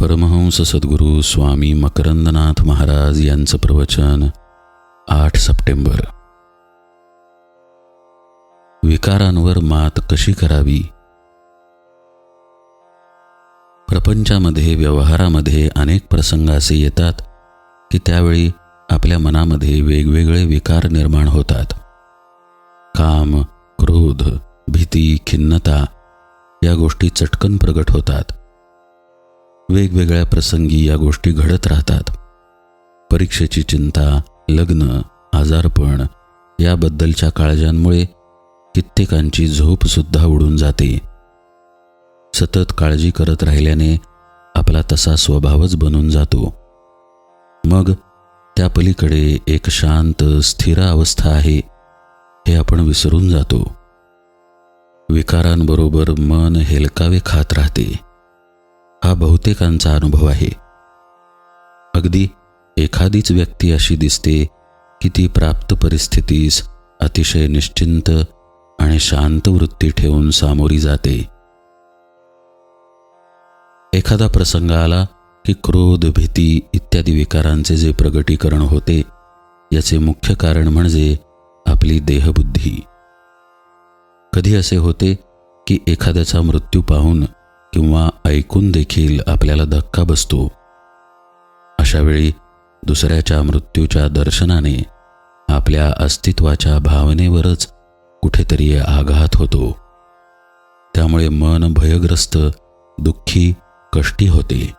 परमहंस सद्गुरू स्वामी मकरंदनाथ महाराज यांचं प्रवचन आठ सप्टेंबर. विकारांवर मात कशी करावी? प्रपंचामध्ये व्यवहारामध्ये अनेक प्रसंग असे येतात की त्यावेळी आपल्या मनामध्ये वेगवेगळे विकार निर्माण होतात. काम क्रोध भीती खिन्नता या गोष्टी चटकन प्रगट होतात. वेगवेगळ्या प्रसंगी या गोष्टी घडत राहतात. परीक्षेची चिंता लग्न आजारपण याबद्दलच्या काळजांमुळे कित्येकांची झोपसुद्धा उडून जाते. सतत काळजी करत राहिल्याने आपला तसा स्वभावच बनून जातो. मग त्या पलीकडे एक शांत स्थिर अवस्था आहे हे आपण विसरून जातो. विकारांबरोबर मन हेलकावे खात राहते. हा बहुतेकांचा अनुभव आहे. अगदी एखादीच व्यक्ती अशी दिसते की ती प्राप्त परिस्थितीस अतिशय निश्चिंत आणि शांत वृत्ती ठेवून सामोरी जाते. एखादा प्रसंग आला की क्रोध भीती इत्यादी विकारांचे जे प्रगटीकरण होते याचे मुख्य कारण म्हणजे आपली देहबुद्धी. कधी असे होते की एखाद्याचा मृत्यू पाहून किंवा ऐकून देखील आपल्याला धक्का बसतो. अशावेळी दुसऱ्याच्या मृत्यूच्या दर्शनाने आपल्या अस्तित्वाच्या भावनेवरच कुठेतरी आघात होतो. त्यामुळे मन भयग्रस्त दुःखी कष्टी होते.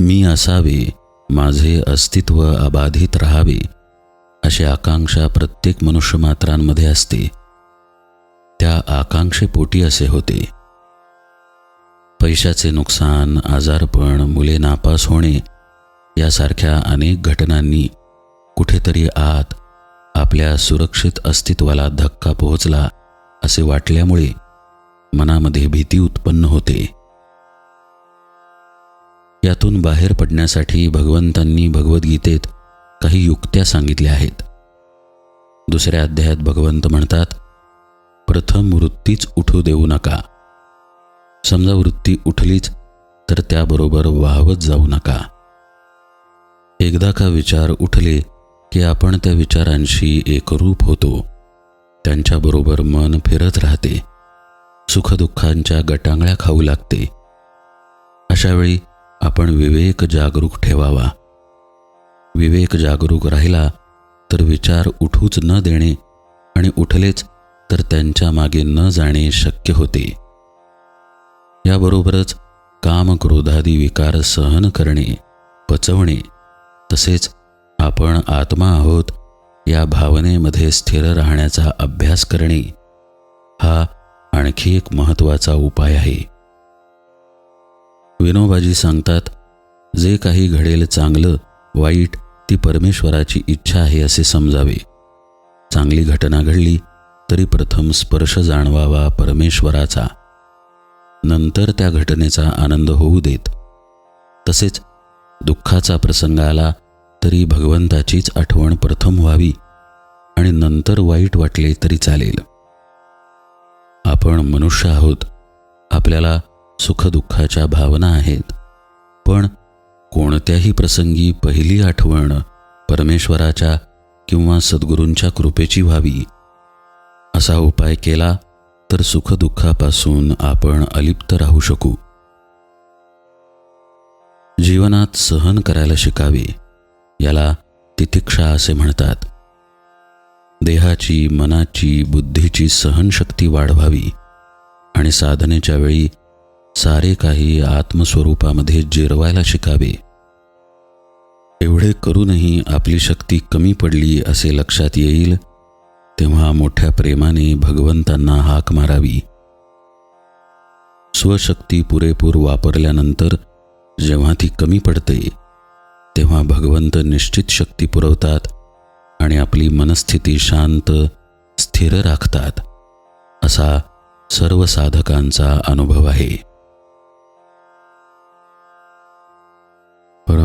मी असावे माझे अस्तित्व अबाधित राहावे अशी आकांक्षा प्रत्येक मनुष्यमात्रांमध्ये असते. त्या आकांक्षेपोटी असे होते. पैशाचे नुकसान आजारपण मुले नापास होणे यासारख्या अनेक घटनांनी कुठेतरी आत आपल्या सुरक्षित अस्तित्वाला धक्का पोहोचला असे वाटल्यामुळे मनामध्ये भीती उत्पन्न होते. यातून बाहेर पडण्यासाठी भगवंतांनी भगवद्गीतेत काही युक्त्या सांगितल्या आहेत. दुसऱ्या अध्यायात भगवंत म्हणतात प्रथम वृत्तीच उठू देऊ नका. समजा वृत्ती उठलीच तर त्याबरोबर वाहवत जाऊ नका. एकदा का विचार उठले की आपण त्या विचारांशी एकरूप होतो. त्यांच्याबरोबर मन फिरत राहते. सुखदुःखांच्या गटांगळ्या खाऊ लागते. अशावेळी आपण विवेक जागरूक ठेवावा. विवेक जागरूक राहिला तर विचार उठूच न देणे आणि उठलेच तर त्यांच्या मागे न जाणे शक्य होते. याबरोबरच काम क्रोधादी विकार सहन करणे पचवणे तसेच आपण आत्मा आहोत या भावनेमध्ये स्थिर राहण्याचा अभ्यास करणे हा आणखी एक महत्त्वाचा उपाय आहे. विनोबाजी सांगतात जे काही घडेल चांगलं वाईट ती परमेश्वराची इच्छा आहे असे समजावे. चांगली घटना घडली तरी प्रथम स्पर्श जाणवावा परमेश्वराचा. नंतर त्या घटनेचा आनंद होऊ देत. तसेच दुःखाचा प्रसंग आला तरी भगवंताचीच आठवण प्रथम व्हावी आणि नंतर वाईट वाटले तरी चालेल. आपण मनुष्य आहोत आपल्याला सुखदुःखाच्या भावना आहेत. पण कोणत्याही प्रसंगी पहिली आठवण परमेश्वराच्या किंवा सद्गुरूंच्या कृपेची व्हावी. असा उपाय केला तर सुखदुःखापासून आपण अलिप्त राहू शकू. जीवनात सहन करायला शिकावे याला तितिक्षा असे म्हणतात. देहाची मनाची बुद्धीची सहनशक्ती वाढवावी आणि साधनेच्या वेळी सारे काही आत्मस्वरूपामध्ये जिरवायला शिकावे. एवढे करूनही आपली शक्ती कमी पडली असे लक्षात येईल तेव्हा मोठ्या प्रेमाने भगवंतांना हाक मारावी. स्वशक्ती पुरेपूर वापरल्यानंतर जेव्हा ती कमी पडते तेव्हा भगवंत निश्चित शक्ती पुरवतात आणि आपली मनस्थिती शांत स्थिर राखतात. असा सर्व साधकांचा अनुभव आहे.